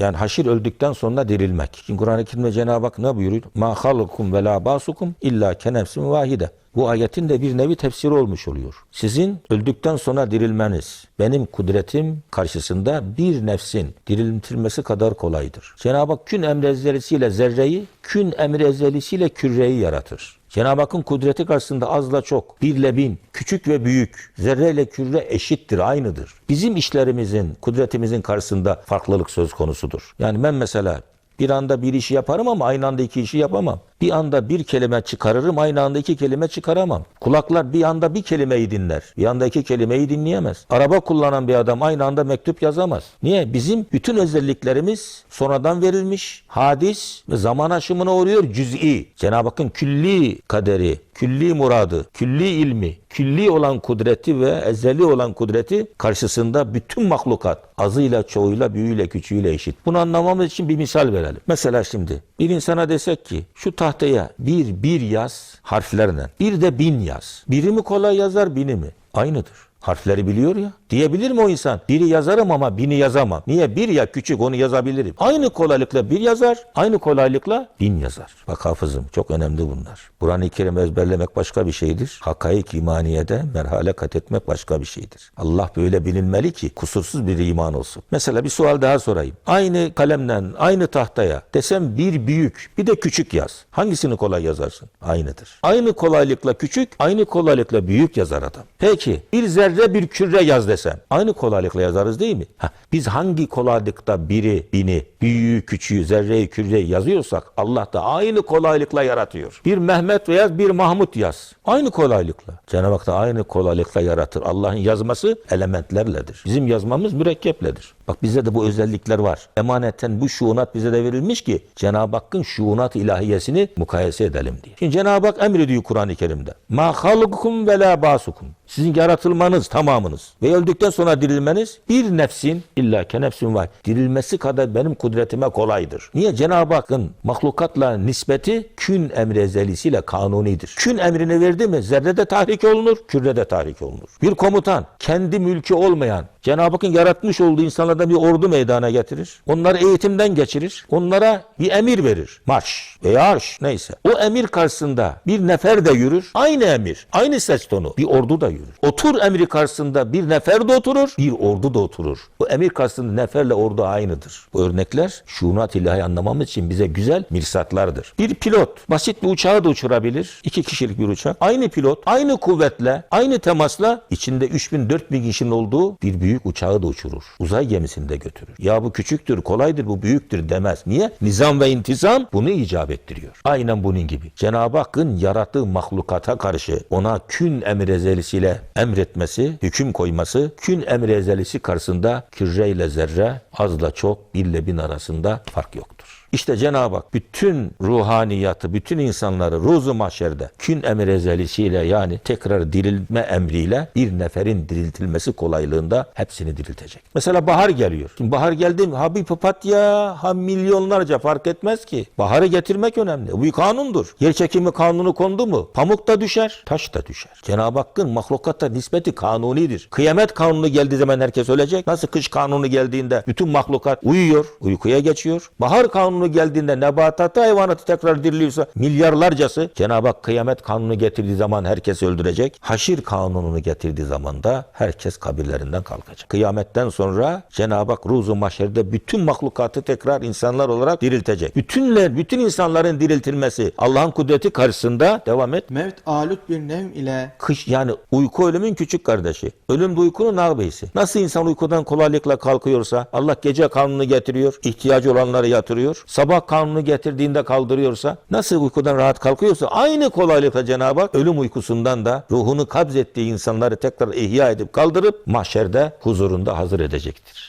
Yani haşir öldükten sonra dirilmek. Şimdi Kur'an-ı Kerim'de Cenab-ı Hak ne buyuruyor? Ma halukum ve la basukum illa kenefsin vahide. Bu ayetin de bir nevi tefsiri olmuş oluyor. Sizin öldükten sonra dirilmeniz benim kudretim karşısında bir nefsin diriltilmesi kadar kolaydır. Cenab-ı Hak kün emri ezelisiyle zerreyi, kün emri ezelisiyle küreyi yaratır. Cenab-ı Hakk'ın kudreti karşısında azla çok, birle bin, küçük ve büyük, zerre ile küre eşittir, aynıdır. Bizim işlerimizin, kudretimizin karşısında farklılık söz konusudur. Yani ben mesela bir anda bir işi yaparım ama aynı anda iki işi yapamam. Bir anda bir kelime çıkarırım, aynı anda iki kelime çıkaramam. Kulaklar bir anda bir kelimeyi dinler, bir anda iki kelimeyi dinleyemez. Araba kullanan bir adam aynı anda mektup yazamaz. Niye? Bizim bütün özelliklerimiz sonradan verilmiş, hadis ve zaman aşımına uğruyor cüz'i. Cenab-ı Hakk'ın külli kaderi, külli muradı, külli ilmi, külli olan kudreti ve ezeli olan kudreti karşısında bütün mahlukat azıyla, çoğuyla, büyüğüyle, küçüğüyle eşit. Bunu anlamamız için bir misal verelim. Mesela şimdi bir insana desek ki şu tahtaya bir bir yaz harflerle, bir de bin yaz. Biri mi kolay yazar, bini mi? Aynıdır. Harfleri biliyor ya. Diyebilir mi o insan? Biri yazarım ama bini yazamam. Niye? Bir ya küçük onu yazabilirim. Aynı kolaylıkla bir yazar, aynı kolaylıkla bin yazar. Bak hafızım çok önemli bunlar. Kur'an-ı Kerim ezberlemek başka bir şeydir. Hakaik imaniyede merhale kat etmek başka bir şeydir. Allah böyle bilinmeli ki kusursuz bir iman olsun. Mesela bir sual daha sorayım. Aynı kalemden, aynı tahtaya desem bir büyük, bir de küçük yaz. Hangisini kolay yazarsın? Aynıdır. Aynı kolaylıkla küçük, aynı kolaylıkla büyük yazar adam. Peki bir zerre bir küre yaz desem aynı kolaylıkla yazarız değil mi? Heh, biz hangi kolaylıkta biri, bini, büyüğü, küçüğü, zerreyi, küreyi yazıyorsak Allah da aynı kolaylıkla yaratıyor. Bir Mehmet yaz, bir Mahmut yaz. Aynı kolaylıkla. Cenab-ı Hak da aynı kolaylıkla yaratır. Allah'ın yazması elementlerledir. Bizim yazmamız mürekkepledir. Bak bizde de bu özellikler var. Emanetten bu şuunat bize de verilmiş ki Cenab-ı Hakk'ın şuunat ilahiyesini mukayese edelim diye. Şimdi Cenab-ı Hak emrediyor Kur'an-ı Kerim'de. Ma halkukum ve la basukum. Sizin yaratılmanız tamamınız ve öldükten sonra dirilmeniz bir nefsin illa ke nefsin var. Dirilmesi kadar benim kudretime kolaydır. Niye? Cenab-ı Hakk'ın mahlukatla nispeti kün emri ezelisiyle kanunidir. Kün emrini verdi mi zerrede tahrik olunur, kürede tahrik olunur. Bir komutan kendi mülkü olmayan Cenab-ı Hakk'ın yaratmış olduğu insanlardan bir ordu meydana getirir. Onları eğitimden geçirir. Onlara bir emir verir. Marş veya arş neyse. O emir karşısında bir nefer de yürür. Aynı emir, aynı ses tonu. Bir ordu da yürür. Otur emri karşısında bir nefer de oturur, bir ordu da oturur. Bu emir karşısında neferle ordu aynıdır. Bu örnekler şuunat ilahi anlamamız için bize güzel mirsatlardır. Bir pilot basit bir uçağı da uçurabilir. İki kişilik bir uçak. Aynı pilot, aynı kuvvetle, aynı temasla içinde 3000-4000 kişinin olduğu bir büyük uçağı da uçurur. Uzay gemisinde götürür. Ya bu küçüktür, kolaydır, bu büyüktür demez. Niye? Nizam ve intizam bunu icap ettiriyor. Aynen bunun gibi. Cenab-ı Hakk'ın yarattığı mahlukata karşı ona kün emir ezelisiyle emretmesi, hüküm koyması, kün emir ezelisi karşısında kürre ile zerre, azla çok, birle bin arasında fark yoktur. İşte Cenab-ı Hak bütün ruhaniyatı, bütün insanları ruzu mahşerde kün emir ezelisiyle yani tekrar dirilme emriyle bir neferin diriltilmesi kolaylığında hepsini diriltecek. Mesela bahar geliyor. Şimdi bahar geldi mi ha bir papatya ha milyonlarca fark etmez ki. Baharı getirmek önemli. Bu bir kanundur. Yer çekimi kanunu kondu mu pamuk da düşer, taş da düşer. Cenab-ı Hakk'ın mahlukatta nispeti kanunidir. Kıyamet kanunu geldiği zaman herkes ölecek. Nasıl kış kanunu geldiğinde bütün mahlukat uyuyor, uykuya geçiyor. Bahar kanunu geldiğinde nebatatı hayvanatı tekrar diriliyorsa milyarlarcası Cenab-ı Hak kıyamet kanunu getirdiği zaman herkes öldürecek. Haşir kanununu getirdiği zaman da herkes kabirlerinden kalkacak. Kıyametten sonra Cenab-ı Hak ruzu mahşerde bütün mahlukatı tekrar insanlar olarak diriltecek. Bütünler, bütün insanların diriltilmesi Allah'ın kudreti karşısında devam et. Mevt alut bir nevm ile Kış yani uyku ölümün küçük kardeşi. Ölüm de uykunun ağabeyisi. Nasıl insan uykudan kolaylıkla kalkıyorsa Allah gece kanunu getiriyor, ihtiyacı olanları yatırıyor. Sabah kanunu getirdiğinde kaldırıyorsa nasıl uykudan rahat kalkıyorsa aynı kolaylıkla Cenab-ı Hak ölüm uykusundan da ruhunu kabzettiği insanları tekrar ihya edip kaldırıp mahşerde huzurunda hazır edecektir.